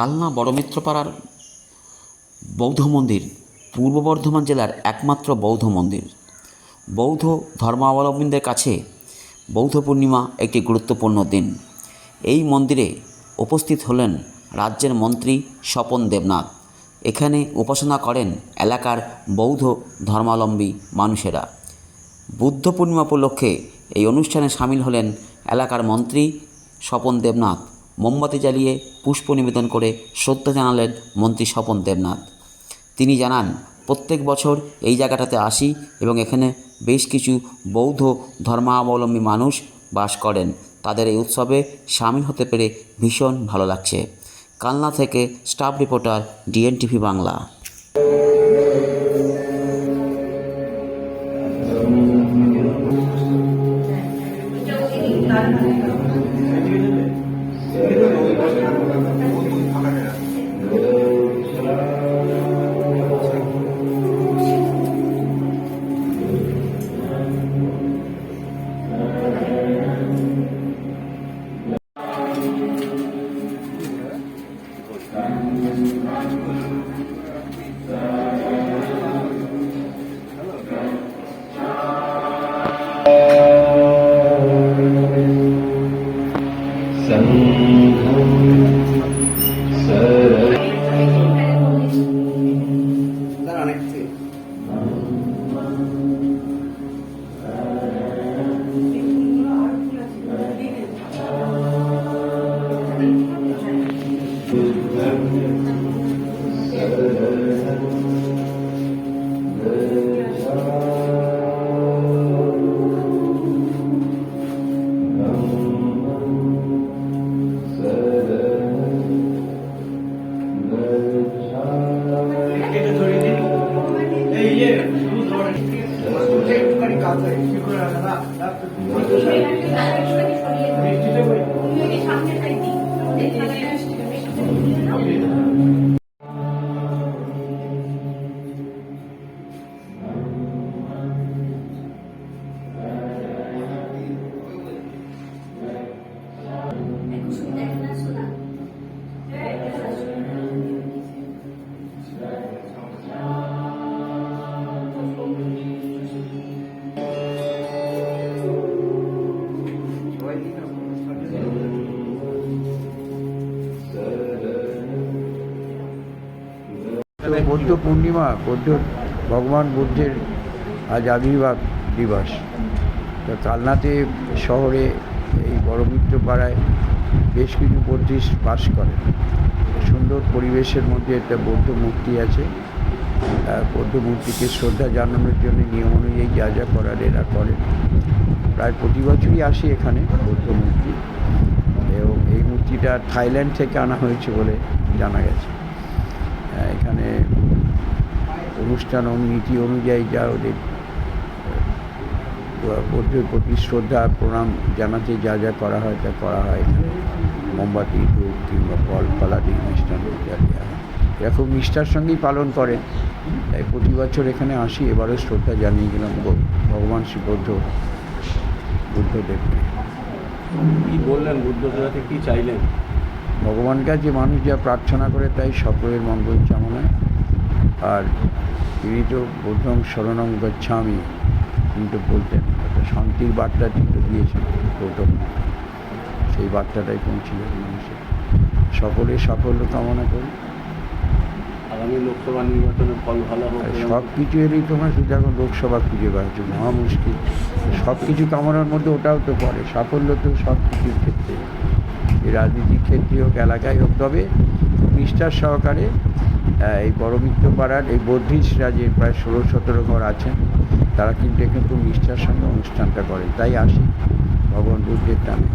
কালনা বড়মিত্রপাড়ার বৌদ্ধ মন্দির, পূর্ব বর্ধমান জেলার একমাত্র বৌদ্ধ মন্দির। বৌদ্ধ ধর্মাবলম্বীদের কাছে বৌদ্ধ পূর্ণিমা একটি গুরুত্বপূর্ণ দিন। এই মন্দিরে উপস্থিত হলেন রাজ্যের মন্ত্রী স্বপন দেবনাথ। এখানে উপাসনা করেন এলাকার বৌদ্ধ ধর্মাবলম্বী মানুষেরা। বুদ্ধ পূর্ণিমা উপলক্ষে এই অনুষ্ঠানে সামিল হলেন এলাকার মন্ত্রী স্বপন দেবনাথ। মোমবাতি জ্বালিয়ে পুষ্প নিবেদন করে শ্রদ্ধা জানালেন মন্ত্রী স্বপন দেবনাথ। তিনি জানান, প্রত্যেক বছর এই জায়গাটাতে আসি এবং এখানে বেশ কিছু বৌদ্ধ ধর্মাবলম্বী মানুষ বাস করেন। তাদের এই উৎসবে সামিল হতে পেরে ভীষণ ভালো লাগছে। কালনা থেকে স্টাফ রিপোর্টার ডিএনটিভি বাংলা। তো বৌদ্ধ পূর্ণিমা, বৌদ্ধ, ভগবান বুদ্ধের আজ আবির্ভাব দিবস। তো কালনাতে শহরে এই বড়মিত্র পাড়ায় বেশ কিছু বৌদ্ধিস্ট বাস করে। সুন্দর পরিবেশের মধ্যে একটা বৌদ্ধ মূর্তি আছে। বৌদ্ধ মূর্তিকে শ্রদ্ধা জানানোর জন্য নিয়ম অনুযায়ী যা যা করার এরা করে। প্রায় প্রতি বছরই আসি এখানে বৌদ্ধ মূর্তি। এবং এই মূর্তিটা থাইল্যান্ড থেকে আনা হয়েছে বলে জানা গেছে আহ, এখানে অনুষ্ঠান ও নীতি অনুযায়ী যা ওদের বৌদ্ধের প্রতি শ্রদ্ধা প্রণাম জানাতে যা যা করা হয় তা করা হয় মোমবাতি ধূপ কিংবা ফল ফলাদি মিষ্টান্ন যা হয়। এরা খুব নিষ্ঠার সঙ্গেই পালন করে। তাই প্রতি বছর এখানে আসি এবারও শ্রদ্ধা জানিয়ে গেলাম ভগবান শ্রী বৌদ্ধ বুদ্ধদেবকে। কি বললেন বুদ্ধদেবতা কি চাইলেন? ভগবানের কাছে মানুষ যা প্রার্থনা করে তাই সকলের মঙ্গল চামনায় আর তিনি তো প্রথম শরণং গচ্ছামি কিন্তু বলতেন একটা শান্তির বার্তা কিন্তু দিয়েছেন প্রথম সেই বার্তাটাই পৌঁছিল মানুষের। সকলে সাফল্য কামনা করি। আগামী লোকসভা নির্বাচনে ফল ভালো সব কিছু এলেই তোমার শুধু এখন লোকসভা খুঁজে পাওয়া মহা মুশকিল। সব কিছু কামনার মধ্যে ওটাও তো পড়ে সাফল্য তো সব কিছুর ক্ষেত্রে। এই রাজনীতির ক্ষেত্রে হোক এলাকায় হোক তবে নিষ্ঠার সহকারে এই পরমিত্র পাড়ার এই বদ্রিশরা রাজের প্রায় ষোলো, সতেরো ঘর আছেন। তারা কিন্তু এখানে খুব নিষ্ঠার সঙ্গে অনুষ্ঠানটা করে তাই আসি ভগবান বুদ্ধের টানে